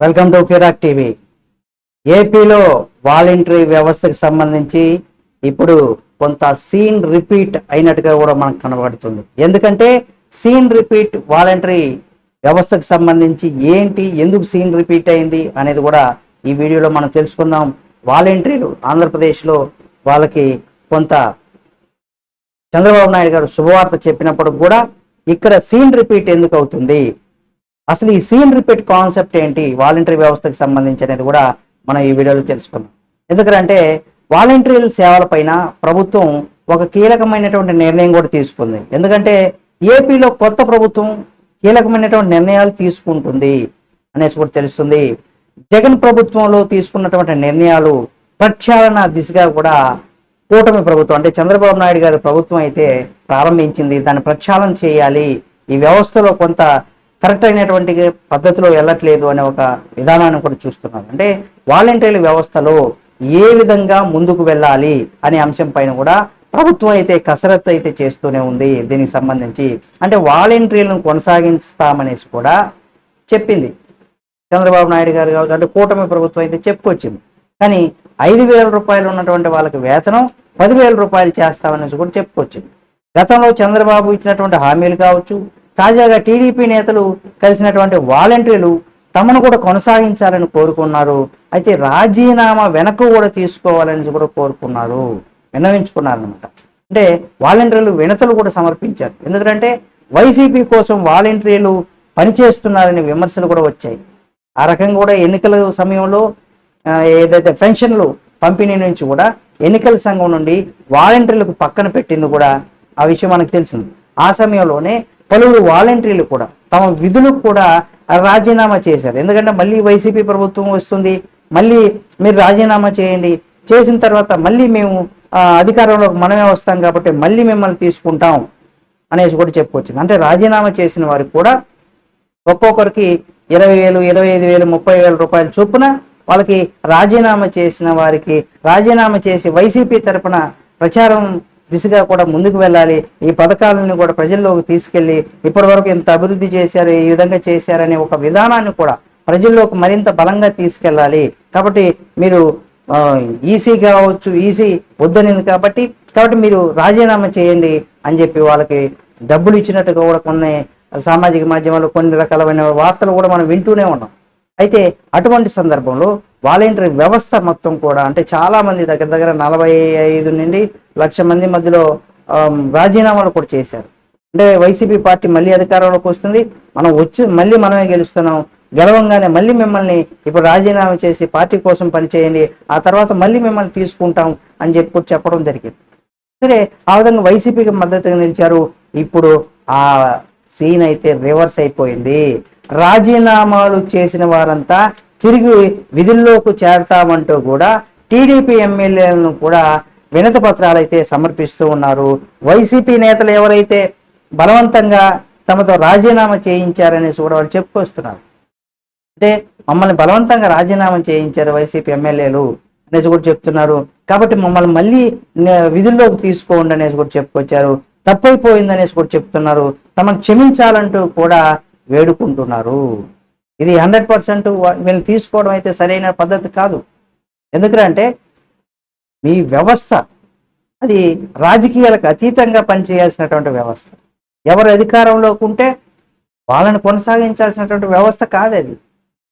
Welcome to Kirak TV. ఏపీలో voluntary వ్యవస్థకు సంబంధించి ఇప్పుడు కొంత సీన్ రిపీట్ అయినట్టుగా కూడా మనకు కనబడుతుంది. ఎందుకంటే సీన్ రిపీట్ వాలంటరీ వ్యవస్థకు సంబంధించి ఏంటి ఎందుకు సీన్ రిపీట్ అయింది అనేది కూడా ఈ వీడియోలో మనం తెలుసుకుందాం. వాలంటీర్లు ఆంధ్రప్రదేశ్లో వాళ్ళకి కొంత చంద్రబాబు నాయుడు గారు శుభవార్త చెప్పినప్పుడు కూడా ఇక్కడ సీన్ రిపీట్ ఎందుకు అవుతుంది? అసలు ఈ సీన్ రిపీట్ కాన్సెప్ట్ ఏంటి? వాలంటరీ వ్యవస్థకు సంబంధించి అనేది కూడా మనం ఈ వీడియోలో తెలుసుకుందాం. ఎందుకంటే వాలంటరీ సేవలపైన ప్రభుత్వం ఒక కీలకమైనటువంటి నిర్ణయం కూడా తీసుకుంది. ఎందుకంటే ఏపీలో కొత్త ప్రభుత్వం కీలకమైనటువంటి నిర్ణయాలు తీసుకుంటుంది అనేసి కూడా తెలుస్తుంది. జగన్ ప్రభుత్వంలో తీసుకున్నటువంటి నిర్ణయాలు ప్రక్షాళన దిశగా కూడా కూటమి ప్రభుత్వం అంటే చంద్రబాబు నాయుడు గారి ప్రభుత్వం అయితే ప్రారంభించింది. దాన్ని ప్రక్షాళన చేయాలి. ఈ వ్యవస్థలో కొంత కరెక్ట్ అయినటువంటి పద్ధతిలో వెళ్ళట్లేదు అనే ఒక విధానాన్ని కూడా చూస్తున్నారు. అంటే వాలంటీర్ల వ్యవస్థలో ఏ విధంగా ముందుకు వెళ్ళాలి అనే అంశం పైన కూడా ప్రభుత్వం అయితే కసరత్తు అయితే చేస్తూనే ఉంది దీనికి సంబంధించి. అంటే వాలంటీర్లను కొనసాగిస్తామనేసి కూడా చెప్పింది. చంద్రబాబు నాయుడు గారు కావచ్చు అంటే కూటమి ప్రభుత్వం అయితే చెప్పుకొచ్చింది. కానీ ఐదు వేల రూపాయలు ఉన్నటువంటి వాళ్ళకి వేతనం పదివేల రూపాయలు చేస్తామనేసి కూడా చెప్పుకొచ్చింది. గతంలో చంద్రబాబు ఇచ్చినటువంటి హామీలు కావచ్చు తాజాగా టీడీపీ నేతలు కలిసినటువంటి వాలంటీర్లు తమను కూడా కొనసాగించాలని కోరుకున్నారు. అయితే రాజీనామా వెనక్కు కూడా తీసుకోవాలని కూడా కోరుకున్నారు. విన్నవించుకున్నారు అనమాట అంటే వాలంటీర్లు వినతులు కూడా సమర్పించారు. ఎందుకంటే వైసీపీ కోసం వాలంటీర్లు పనిచేస్తున్నారనే విమర్శలు కూడా వచ్చాయి. ఆ రకంగా కూడా ఎన్నికల సమయంలో ఏదైతే పెన్షన్లు పంపిణీ నుంచి కూడా ఎన్నికల సంఘం నుండి వాలంటీర్లకు పక్కన పెట్టింది కూడా ఆ విషయం మనకు తెలిసింది. ఆ సమయంలోనే పలువురు వాలంటీర్లు కూడా తమ విధులకు కూడా రాజీనామా చేశారు. ఎందుకంటే మళ్ళీ వైసీపీ ప్రభుత్వం వస్తుంది మళ్ళీ మీరు రాజీనామా చేయండి చేసిన తర్వాత మళ్ళీ మేము అధికారంలో అధికారంలోకి మనమే వస్తాం కాబట్టి మళ్ళీ మిమ్మల్ని తీసుకుంటాం అనేసి కూడా చెప్పుకొచ్చింది. అంటే రాజీనామా చేసిన వారికి కూడా ఒక్కొక్కరికి ఇరవై వేలు ఇరవై ఐదు వేలు ముప్పై వేల రూపాయల చొప్పున వాళ్ళకి రాజీనామా చేసిన వారికి రాజీనామా చేసి వైసీపీ తరపున ప్రచారం దిశగా కూడా ముందుకు వెళ్ళాలి. ఈ పథకాలను కూడా ప్రజల్లోకి తీసుకెళ్ళి ఇప్పటివరకు ఇంత అభివృద్ధి చేశారు ఈ విధంగా చేశారనే ఒక విధానాన్ని కూడా ప్రజల్లోకి మరింత బలంగా తీసుకెళ్ళాలి. కాబట్టి మీరు ఈసీ కావచ్చు ఈసీ వద్దనింది కాబట్టి కాబట్టి మీరు రాజీనామా చేయండి అని చెప్పి వాళ్ళకి డబ్బులు ఇచ్చినట్టుగా కూడా కొన్ని సామాజిక మాధ్యమాల్లో కొన్ని రకాలమైన వార్తలు కూడా మనం వింటూనే ఉన్నాం. అయితే అటువంటి సందర్భంలో వాలంటరీ వ్యవస్థ మొత్తం కూడా అంటే చాలా మంది దగ్గర దగ్గర నలభై ఐదు నుండి లక్ష మంది మధ్యలో రాజీనామాలు కూడా చేశారు. అంటే వైసీపీ పార్టీ మళ్ళీ అధికారంలోకి వస్తుంది. మనం వచ్చి మళ్ళీ మనమే గెలుస్తున్నాం. గెలవంగానే మళ్ళీ మిమ్మల్ని ఇప్పుడు రాజీనామా చేసి పార్టీ కోసం పనిచేయండి. ఆ తర్వాత మళ్ళీ మిమ్మల్ని తీసుకుంటాం అని చెప్పి కూడా చెప్పడం జరిగింది. సరే ఆ విధంగా వైసీపీకి మద్దతుగా నిలిచారు. ఇప్పుడు ఆ సీన్ అయితే రివర్స్ అయిపోయింది. రాజీనామాలు చేసిన వారంతా తిరిగి విధుల్లోకి చేరతామంటూ కూడా టీడీపీ ఎమ్మెల్యేలను కూడా వినతి పత్రాలు అయితే సమర్పిస్తూ ఉన్నారు. వైసీపీ నేతలు ఎవరైతే బలవంతంగా తమతో రాజీనామా చేయించారనేసి కూడా వాళ్ళు చెప్పుకొస్తున్నారు. అంటే మమ్మల్ని బలవంతంగా రాజీనామా చేయించారు వైసీపీ ఎమ్మెల్యేలు అనేసి కూడా చెప్తున్నారు. కాబట్టి మమ్మల్ని మళ్ళీ విధుల్లోకి తీసుకోండి అనేసి కూడా చెప్పుకొచ్చారు. తప్పైపోయింది అనేసి కూడా చెప్తున్నారు. తమను క్షమించాలంటూ కూడా వేడుకుంటున్నారు. ఇది హండ్రెడ్ పర్సెంట్ వీళ్ళని తీసుకోవడం అయితే సరైన పద్ధతి కాదు. ఎందుకంటే మీ వ్యవస్థ అది రాజకీయాలకు అతీతంగా పనిచేయాల్సినటువంటి వ్యవస్థ. ఎవరు అధికారంలోకి ఉంటే వాళ్ళని కొనసాగించాల్సినటువంటి వ్యవస్థ కాదు అది.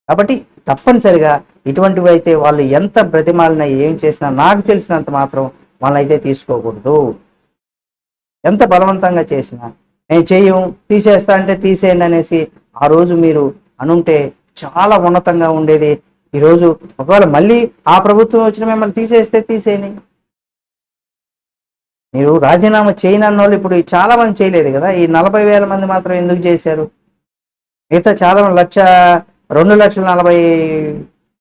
కాబట్టి తప్పనిసరిగా ఇటువంటివి అయితే వాళ్ళు ఎంత బ్రతిమాలిన ఏం చేసినా నాకు తెలిసినంత మాత్రం వాళ్ళని అయితే తీసుకోకూడదు. ఎంత బలవంతంగా చేసినా నేను చేయం తీసేస్తా అంటే తీసేయండి అనేసి ఆ రోజు మీరు అనుంటే చాలా ఉన్నతంగా ఉండేది. ఈరోజు ఒకవేళ మళ్ళీ ఆ ప్రభుత్వం వచ్చిన మిమ్మల్ని తీసేస్తే తీసేయని మీరు రాజీనామా చేయనన్న వాళ్ళు ఇప్పుడు చాలా మంది చేయలేదు కదా. ఈ నలభై వేల మంది మాత్రం ఎందుకు చేశారు? మిగతా చాలా లక్ష రెండు లక్షల నలభై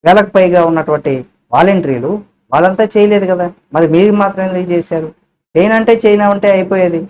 వేలకు పైగా ఉన్నటువంటి వాలంటీర్లు వాళ్ళంతా చేయలేదు కదా. మరి మీరు మాత్రం ఎందుకు చేశారు? చేయనంటే చేయనంటే అయిపోయేది.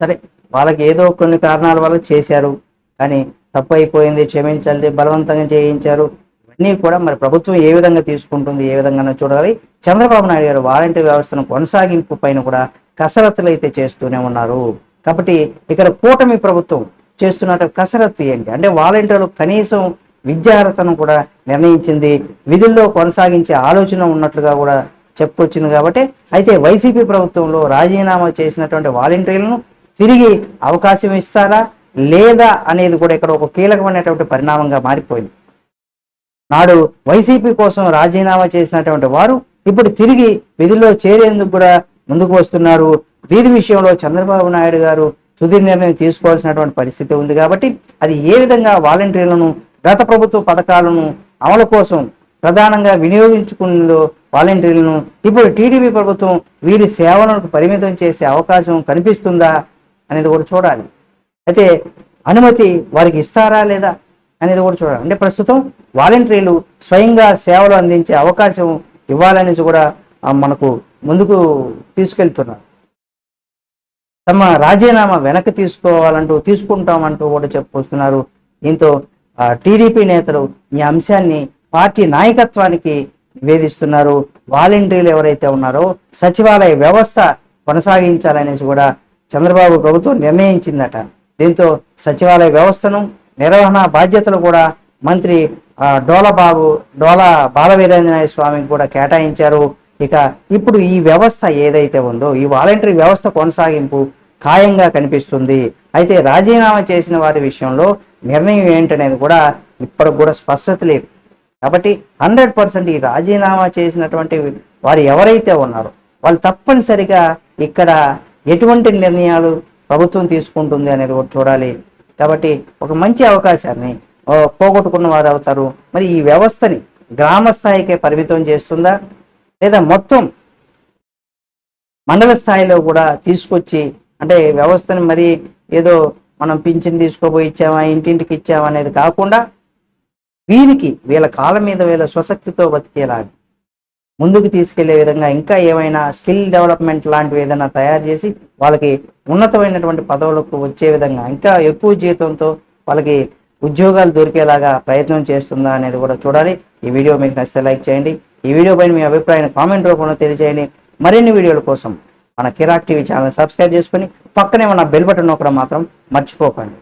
సరే వాళ్ళకి ఏదో కొన్ని కారణాల వల్ల చేశారు. కానీ తప్పు అయిపోయింది క్షమించాలి బలవంతంగా చేయించారు. ఇవన్నీ కూడా మరి ప్రభుత్వం ఏ విధంగా తీసుకుంటుంది ఏ విధంగా చూడాలి. చంద్రబాబు నాయుడు గారు వాలంటీర్ వ్యవస్థను కొనసాగింపు పైన కూడా కసరత్తులు అయితే చేస్తూనే ఉన్నారు. కాబట్టి ఇక్కడ కూటమి ప్రభుత్వం చేస్తున్న కసరత్తు ఏంటి? అంటే వాలంటీర్లు కనీసం విద్యార్హతను కూడా నిర్ణయించింది విధుల్లో కొనసాగించే ఆలోచన ఉన్నట్లుగా కూడా చెప్పుకొచ్చింది కాబట్టి అయితే వైసీపీ ప్రభుత్వంలో రాజీనామా చేసినటువంటి వాలంటీర్లను తిరిగి అవకాశం ఇస్తారా? లేదా అనేది కూడా ఇక్కడ ఒక కీలకమైనటువంటి పరిణామంగా మారిపోయింది. నాడు వైసీపీ కోసం రాజీనామా చేసినటువంటి వారు ఇప్పుడు తిరిగి విధుల్లో చేరేందుకు కూడా ముందుకు వస్తున్నారు. వీధి విషయంలో చంద్రబాబు నాయుడు గారు తుది నిర్ణయం తీసుకోవాల్సినటువంటి పరిస్థితి ఉంది కాబట్టి అది ఏ విధంగా వాలంటీర్లను గత ప్రభుత్వ పథకాలను అమలు కోసం ప్రధానంగా వినియోగించుకుందో వాలంటీర్లను ఇప్పుడు టీడీపీ ప్రభుత్వం వీరి సేవలను పరిమితం చేసే అవకాశం కనిపిస్తుందా అనేది కూడా చూడాలి. అయితే అనుమతి వారికి ఇస్తారా లేదా అనేది కూడా చూడాలి. అంటే ప్రస్తుతం వాలంటీర్లు స్వయంగా సేవలు అందించే అవకాశం ఇవ్వాలనేసి కూడా మనకు ముందుకు తీసుకెళ్తున్నారు. తమ రాజీనామా వెనక్కి తీసుకోవాలంటూ తీసుకుంటామంటూ కూడా చెప్పుకొస్తున్నారు దీంతో టీడీపీ నేతలు ఈ అంశాన్ని పార్టీ నాయకత్వానికి నివేదిస్తున్నారు. వాలంటీర్లు ఎవరైతే ఉన్నారో సచివాలయ వ్యవస్థ కొనసాగించాలనేసి కూడా చంద్రబాబు ప్రభుత్వం నిర్ణయించిందట. దీంతో సచివాలయ వ్యవస్థను నిర్వహణ బాధ్యతలు కూడా మంత్రి డోలబాబు డోలా బాలవీరేంద్రనాయ స్వామికి కూడా కేటాయించారు. ఇక ఇప్పుడు ఈ వ్యవస్థ ఏదైతే ఉందో ఈ వాలంటరీ వ్యవస్థ కొనసాగింపు ఖాయంగా కనిపిస్తుంది. అయితే రాజీనామా చేసిన వారి విషయంలో నిర్ణయం ఏంటనేది కూడా ఇప్పటికి కూడా స్పష్టత లేదు. కాబట్టి హండ్రెడ్ పర్సెంట్ ఈ రాజీనామా చేసినటువంటి వారు ఎవరైతే ఉన్నారో వాళ్ళు తప్పనిసరిగా ఇక్కడ ఎటువంటి నిర్ణయాలు ప్రభుత్వం తీసుకుంటుంది అనేది కూడా చూడాలి. కాబట్టి ఒక మంచి అవకాశాన్ని పోగొట్టుకున్న వారు అవుతారు. మరి ఈ వ్యవస్థని గ్రామ స్థాయికే పరిమితం చేస్తుందా? లేదా మొత్తం మండల స్థాయిలో కూడా తీసుకొచ్చి అంటే వ్యవస్థని మరి ఏదో మనం పింఛన్ తీసుకోబోయి ఇచ్చామా ఇంటింటికి ఇచ్చామా అనేది కాకుండా వీరికి వీళ్ళ కాళ్ళ మీద వీళ్ళ స్వశక్తితో బతికేలాగా ముందుకు తీసుకెళ్ళే విధంగా ఇంకా ఏమైనా స్కిల్ డెవలప్మెంట్ లాంటివి ఏదైనా తయారు చేసి వాళ్ళకి ఉన్నతమైనటువంటి పదవులకు వచ్చే విధంగా ఇంకా ఎక్కువ జీతంతో వాళ్ళకి ఉద్యోగాలు దొరికేలాగా ప్రయత్నం చేస్తుందా అనేది కూడా చూడాలి. ఈ వీడియో మీకు నచ్చితే లైక్ చేయండి. ఈ వీడియో పైన మీ అభిప్రాయాన్ని కామెంట్ రూపంలో తెలియజేయండి. మరిన్ని వీడియోల కోసం మన కిరాక్ టీవీ ఛానల్ సబ్స్క్రైబ్ చేసుకొని పక్కనే ఉన్న బెల్ బటన్ నొక్కడం మాత్రం మర్చిపోకండి.